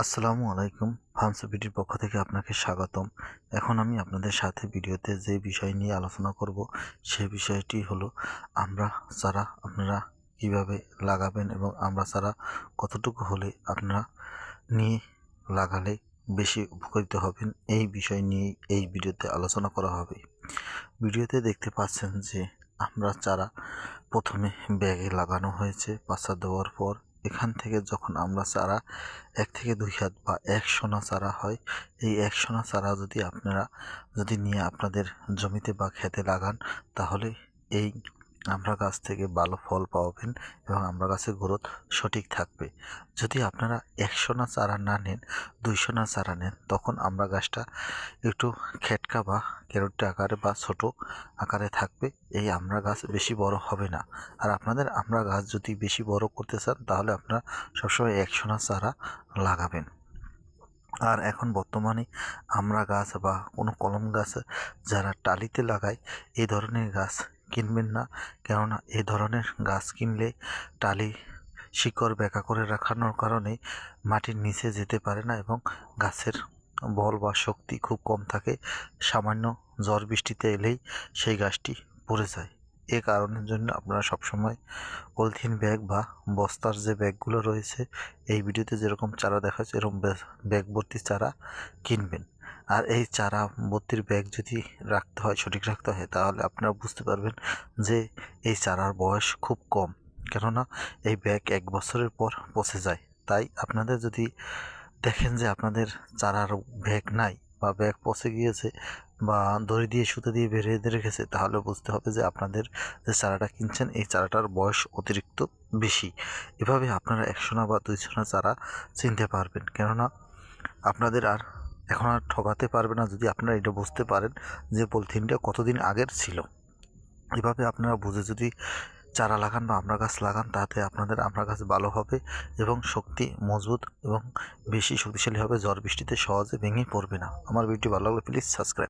আসসালামু আলাইকুম ফানসুবিটির পক্ষ থেকে আপনাকে স্বাগতম। এখন আমি আপনাদের সাথে ভিডিওতে যে বিষয় নিয়ে আলোচনা করব, সে বিষয়টি হলো, আমরা চারা আপনারা কীভাবে লাগাবেন এবং আমরা চারা কতটুকু হলে আপনারা নিয়ে লাগালে বেশি উপকৃত হবেন, এই বিষয় নিয়ে এই ভিডিওতে আলোচনা করা হবে। ভিডিওতে দেখতে পাচ্ছেন যে, আমরা চারা প্রথমে ব্যাগে লাগানো হয়েছে পাশা দেওয়ার পর এখান থেকে যখন আমরা চারা এক থেকে দুই হাত বা এক সোনা চারা হয়, এই এক সোনা চারা যদি আপনারা যদি নিয়ে আপনাদের জমিতে বা খেতে লাগান, তাহলে এই আমরা গাছ থেকে ভালো ফল পাবেন এবং আমরা গাছের গ্রোথ সঠিক থাকবে। যদি আপনারা একশো না চারা না নেন, দুইশো না চারা নেন, তখন আমরা গাছটা একটু খেটকা বা কেরোটে আকারে বা ছোট আকারে থাকবে। এই আমরা গাছ বেশি বড় হবে না। আর আপনাদের আমরা গাছ যদি বেশি বড় করতে চান, তাহলে আপনারা সবসময় একশো না চারা লাগাবেন। আর এখন বর্তমানে আমরা গাছ বা কোনো কলম গাছ যারা টালিতে লাগায়, এই ধরনের গাছ কিনবেন না। কেননা এ ধরনের গাছ কিনলে টালি শিকড় ব্যাকা করে রাখানোর কারণে মাটির নিচে যেতে পারে না এবং গাছের বল বা শক্তি খুব কম থাকে। সামান্য ঝড় বৃষ্টিতে এলেই সেই গাছটি পড়ে যায়। এ কারণের জন্য আপনারা সবসময় পলিথিন ব্যাগ বা বস্তার যে ব্যাগগুলো রয়েছে, এই ভিডিওতে যেরকম চারা দেখা যাচ্ছে এরকম ব্যাগ ভর্তি চারা কিনবেন। আর এই চারা ভর্তির ব্যাগ যদি রাখতে হয়, সঠিক রাখতে হয়, তাহলে আপনারা বুঝতে পারবেন যে এই চারার বয়স খুব কম। কেননা এই ব্যাগ এক বছরের পর পচে যায়। তাই আপনাদের যদি দেখেন যে আপনাদের চারার ব্যাগ নাই বা ব্যাগ পচে গিয়েছে বা দড়ি দিয়ে, সুতো দিয়ে বেরিয়ে দিয়ে রেখেছে, তাহলে বুঝতে হবে যে আপনাদের যে চারাটা কিনছেন, এই চারাটার বয়স অতিরিক্ত বেশি। এভাবে আপনারা একশো না বা দুইশো না চারা চিনতে পারবেন। কেননা আপনাদের আর এখন আর ঠকাতে পারবে না যদি আপনারা এটা বুঝতে পারেন যে পলিথিনটা কতদিন আগের ছিল। এভাবে আপনারা বুঝে যদি চারা লাগান বা আমরা গাছ লাগান, তাতে আপনাদের, আমরা গাছ ভালো হবে এবং শক্তি মজবুত এবং বেশি শক্তিশালী হবে। ঝড় বৃষ্টিতে সহজে ভেঙে পড়বে না। আমার ভিডিও ভালো লাগলে প্লিজ সাবস্ক্রাইব